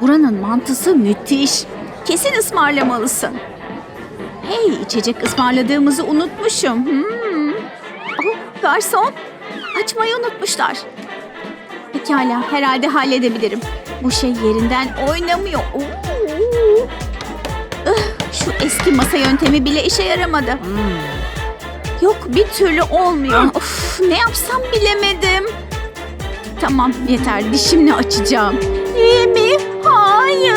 Buranın mantısı müthiş. Kesin ısmarlamalısın. Hey, içecek ısmarladığımızı unutmuşum. Hmm. Oh, garson, açmayı unutmuşlar. Pekala, herhalde halledebilirim. Bu şey yerinden oynamıyor. Oo. Şu eski masa yöntemi bile işe yaramadı. Yok, bir türlü olmuyor. Of, ne yapsam bilemedim. Tamam, yeter. Dişimle açacağım. İyi mi? Hayır.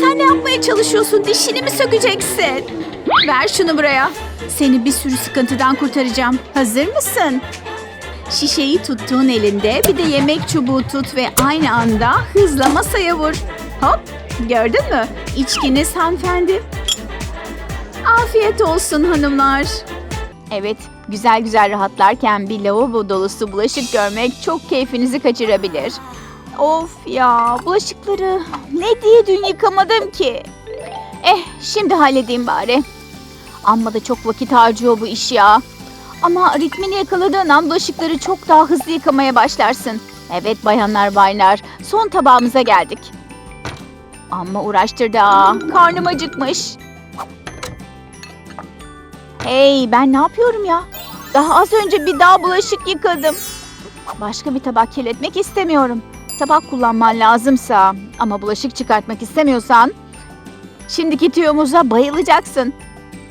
Sen ne yapmaya çalışıyorsun? Dişini mi sökeceksin? Ver şunu buraya. Seni bir sürü sıkıntıdan kurtaracağım. Hazır mısın? Şişeyi tuttuğun elinde bir de yemek çubuğu tut ve aynı anda hızla masaya vur. Hop gördün mü? İçkiniz hanımefendi. Afiyet olsun hanımlar. Evet, güzel güzel rahatlarken bir lavabo dolusu bulaşık görmek çok keyfinizi kaçırabilir. Of ya, bulaşıkları ne diye dün yıkamadım ki? Eh, şimdi halledeyim bari. Amma da çok vakit harcıyor bu iş ya. Ama ritmini yakaladığın an bulaşıkları çok daha hızlı yıkamaya başlarsın. Evet bayanlar baylar, son tabağımıza geldik. Amma uğraştırdı ha, karnım acıkmış. Hey ben ne yapıyorum ya? Daha az önce bir daha bulaşık yıkadım. Başka bir tabak kirletmek istemiyorum. Tabak kullanman lazımsa ama bulaşık çıkartmak istemiyorsan şimdiki tüyomuza bayılacaksın.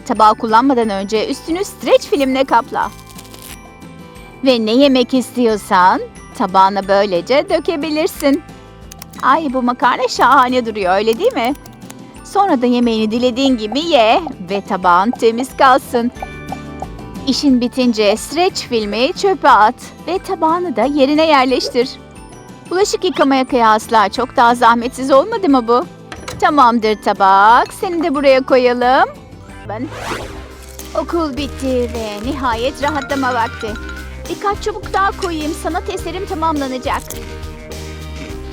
Tabağı kullanmadan önce üstünü streç filmle kapla. Ve ne yemek istiyorsan tabağına böylece dökebilirsin. Ay bu makarna şahane duruyor öyle değil mi? Sonra da yemeğini dilediğin gibi ye ve tabağın temiz kalsın. İşin bitince streç filmi çöpe at ve tabağını da yerine yerleştir. Bulaşık yıkamaya kıyasla çok daha zahmetsiz olmadı mı bu? Tamamdır tabak. Seni de buraya koyalım. Ben Okul bitti ve nihayet rahatlama vakti. Birkaç çubuk daha koyayım. Sanat eserim tamamlanacak.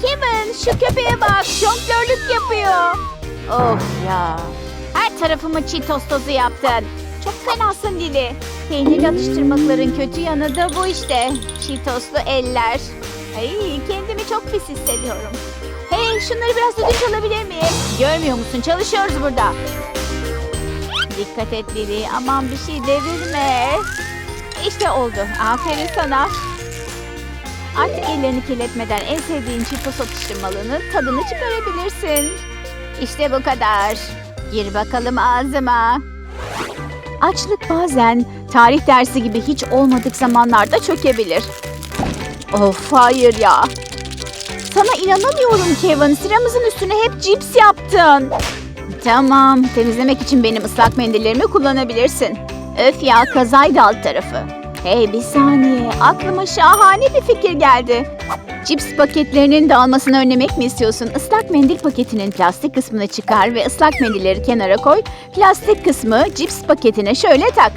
Kevin şu köpeğe bak. Jonglörlük yapıyor. Of ya. Her tarafımı Cheetos tozu yaptın. Çok fenasın Lili. Peynirli atıştırmakların kötü yanı da bu işte. Cheetoslu eller. Ay kendimi çok pis hissediyorum. Hey şunları biraz ödünç alabilir miyim? Görmüyor musun? Çalışıyoruz burada. Dikkat et Lili. Aman bir şey devirme. İşte oldu. Aferin sana. Artık ellerini kirletmeden en sevdiğin Cheetos atıştırmalının tadını çıkarabilirsin. İşte bu kadar. Gir bakalım ağzıma. Açlık bazen tarih dersi gibi hiç olmadık zamanlarda çökebilir. Of hayır ya. Sana inanamıyorum Kevin. Sıramızın üstüne hep cips yaptın. Tamam. Temizlemek için benim ıslak mendillerimi kullanabilirsin. Öf ya kazaydı alt tarafı. Hey bir saniye. Aklıma şahane bir fikir geldi. Cips paketlerinin dağılmasını önlemek mi istiyorsun? Islak mendil paketinin plastik kısmını çıkar ve ıslak mendilleri kenara koy. Plastik kısmı cips paketine şöyle tak.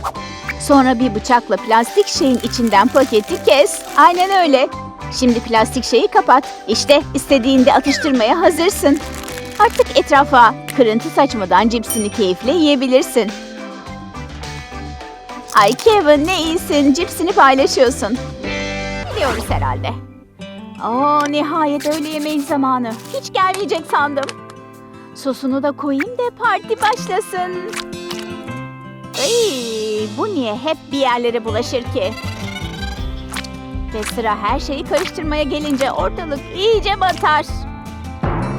Sonra bir bıçakla plastik şeyin içinden paketi kes. Aynen öyle. Şimdi plastik şeyi kapat. İşte istediğinde atıştırmaya hazırsın. Artık etrafa kırıntı saçmadan cipsini keyifle yiyebilirsin. Ay Kevin ne iyisin. Cipsini paylaşıyorsun. Biliyoruz herhalde. Oo nihayet öğle yemeği zamanı. Hiç gelmeyecek sandım. Sosunu da koyayım da parti başlasın. Ay, bu niye hep bir yerlere bulaşır ki? Ve sıra her şeyi karıştırmaya gelince ortalık iyice batar.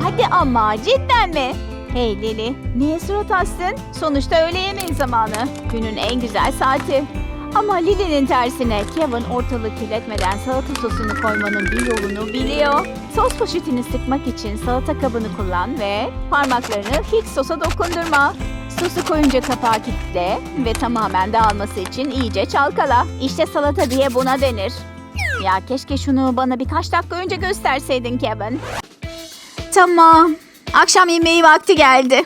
Hadi ama cidden mi? Hey Lili, niye surat astın? Sonuçta öğle yemeği zamanı. Günün en güzel saati. Ama Lili'nin tersine Kevin ortalığı kirletmeden salata sosunu koymanın bir yolunu biliyor. Sos poşetini sıkmak için salata kabını kullan ve parmaklarını hiç sosa dokundurma. Sosu koyunca kapağı kilitle ve tamamen dağılması için iyice çalkala. İşte salata diye buna denir. Ya keşke şunu bana birkaç dakika önce gösterseydin Kevin. Tamam. Akşam yemeği vakti geldi.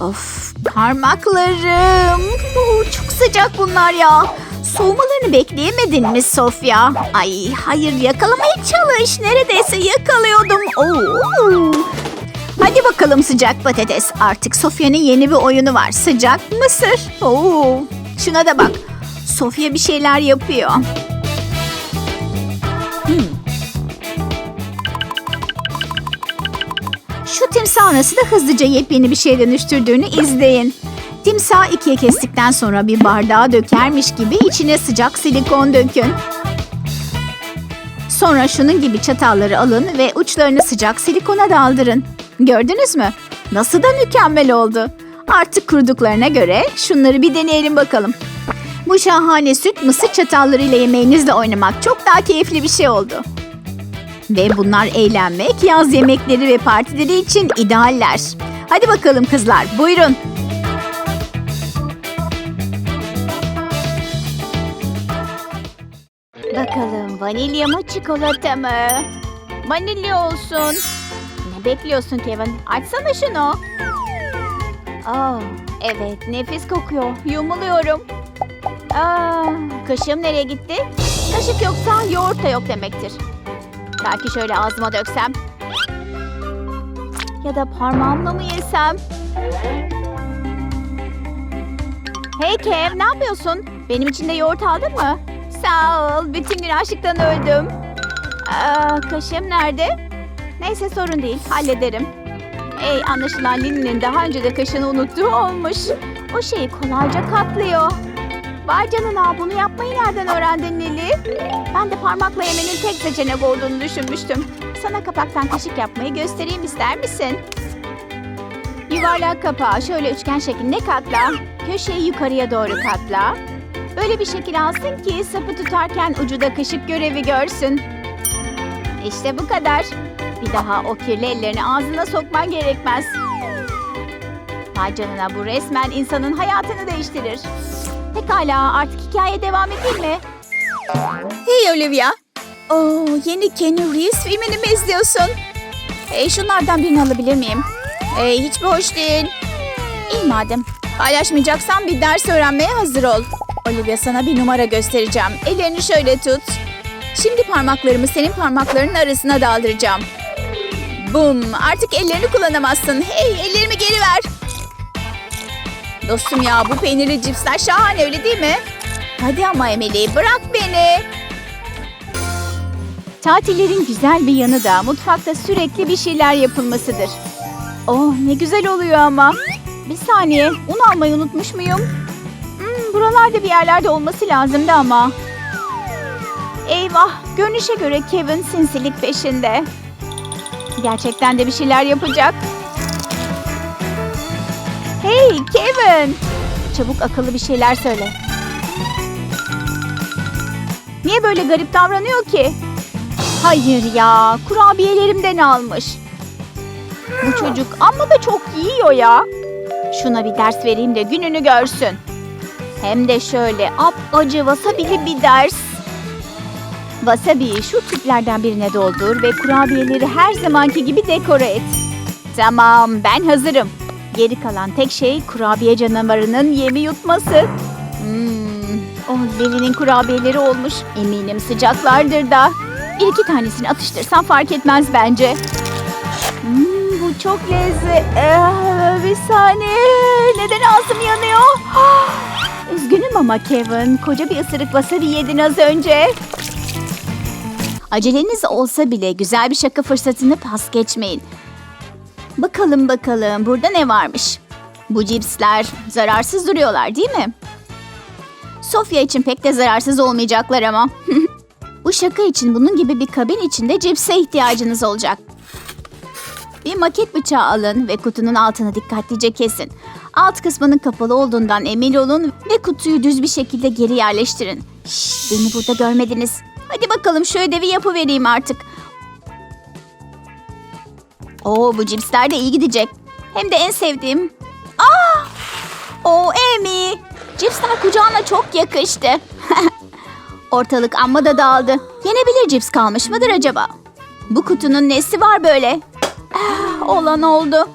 Of parmaklarım. Oo, çok sıcak bunlar ya. Soğumalarını bekleyemedin mi Sofya? Ay hayır yakalamaya çalış. Neredeyse yakalıyordum. Oo. Hadi bakalım sıcak patates. Artık Sofya'nın yeni bir oyunu var. Sıcak mısır. Oo. Şuna da bak. Sofya bir şeyler yapıyor. Hmm. Şu timsah nasıl da hızlıca yepyeni bir şeye dönüştürdüğünü izleyin. Timsah ikiye kestikten sonra bir bardağa dökermiş gibi içine sıcak silikon dökün. Sonra şunun gibi çatalları alın ve uçlarını sıcak silikona daldırın. Gördünüz mü? Nasıl da mükemmel oldu. Artık kuruduklarına göre şunları bir deneyelim bakalım. Bu şahane süt mısır çatallarıyla yemeğinizle oynamak çok daha keyifli bir şey oldu. Ve bunlar eğlenmek, yaz yemekleri ve partileri için idealler. Hadi bakalım kızlar, buyurun. Bakalım vanilya mı çikolata mı? Vanilya olsun. Bekliyorsun Kevin? Açsana şunu. Aa, evet nefis kokuyor. Yumuluyorum. Aa, kaşığım nereye gitti? Kaşık yoksa yoğurt da yok demektir. Belki şöyle ağzıma döksem. Ya da parmağımla mı yesem? Hey Kev ne yapıyorsun? Benim için de yoğurt aldın mı? Sağ ol. Bütün gün açlıktan öldüm. Aa, kaşığım nerede? Neyse sorun değil. Hallederim. Ey anlaşılan Lili'nin daha önce de kaşığını unuttuğu olmuş. O şeyi kolayca katlıyor. Vay canına bunu yapmayı nereden öğrendin Lili? Ben de parmakla yemenin tek seçenek olduğunu düşünmüştüm. Sana kapaktan kaşık yapmayı göstereyim ister misin? Yuvarlak kapağı şöyle üçgen şeklinde katla. Köşeyi yukarıya doğru katla. Böyle bir şekil alsın ki sapı tutarken ucu da kaşık görevi görsün. İşte bu kadar. Bir daha o kirli ellerini ağzına sokman gerekmez. Vay canına bu resmen insanın hayatını değiştirir. Pekala artık hikaye devam edeyim mi? Hey Olivia. Oo, yeni Kenny Reeves filmini mi izliyorsun? Hey şunlardan birini alabilir miyim? Hey hiç hoş değil? İyi madem. Paylaşmayacaksan bir ders öğrenmeye hazır ol. Olivia sana bir numara göstereceğim. Ellerini şöyle tut. Şimdi parmaklarımı senin parmaklarının arasına daldıracağım. Bum! Artık ellerini kullanamazsın. Hey ellerimi geri ver. Dostum ya bu peynirli cipsler şahane öyle değil mi? Hadi ama Emily bırak beni. Tatillerin güzel bir yanı da mutfakta sürekli bir şeyler yapılmasıdır. Oh ne güzel oluyor ama. Bir saniye un almayı unutmuş muyum? Hmm, buralarda bir yerlerde olması lazımdı ama. Eyvah görünüşe göre Kevin sinsilik peşinde. Gerçekten de bir şeyler yapacak. Hey Kevin! Çabuk akıllı bir şeyler söyle. Niye böyle garip davranıyor ki? Hayır ya, kurabiyelerimden almış. Bu çocuk amma da çok yiyor ya. Şuna bir ders vereyim de gününü görsün. Hem de şöyle ap acı wasabili bir ders. Wasabi'yi şu tüplerden birine doldur ve kurabiyeleri her zamanki gibi dekore et. Tamam, ben hazırım. Geri kalan tek şey kurabiye canavarının yemi yutması. Hmm, oh Lili'nin kurabiyeleri olmuş. Eminim sıcaklardır da. Bir iki tanesini atıştırsam fark etmez bence. Hmm, bu çok lezzetli. Ee, bir saniye. Neden ağzım yanıyor? Üzgünüm ama Kevin. Koca bir ısırık wasabi yedin az önce. Aceleniz olsa bile güzel bir şaka fırsatını pas geçmeyin. Bakalım bakalım burada ne varmış? Bu cipsler zararsız duruyorlar değil mi? Sofya için pek de zararsız olmayacaklar ama. Bu şaka için bunun gibi bir kabin içinde cipse ihtiyacınız olacak. Bir maket bıçağı alın ve kutunun altını dikkatlice kesin. Alt kısmının kapalı olduğundan emin olun ve kutuyu düz bir şekilde geri yerleştirin. Şşş, beni burada görmediniz. Hadi bakalım şu ödevi yapıvereyim artık. Oo bu cipsler de iyi gidecek. Hem de en sevdiğim. Aa! Oo Amy! Cipsler kucağına çok yakıştı. Ortalık amma da dağıldı. Yenebilir cips kalmış mıdır acaba? Bu kutunun nesi var böyle? Ah, olan oldu.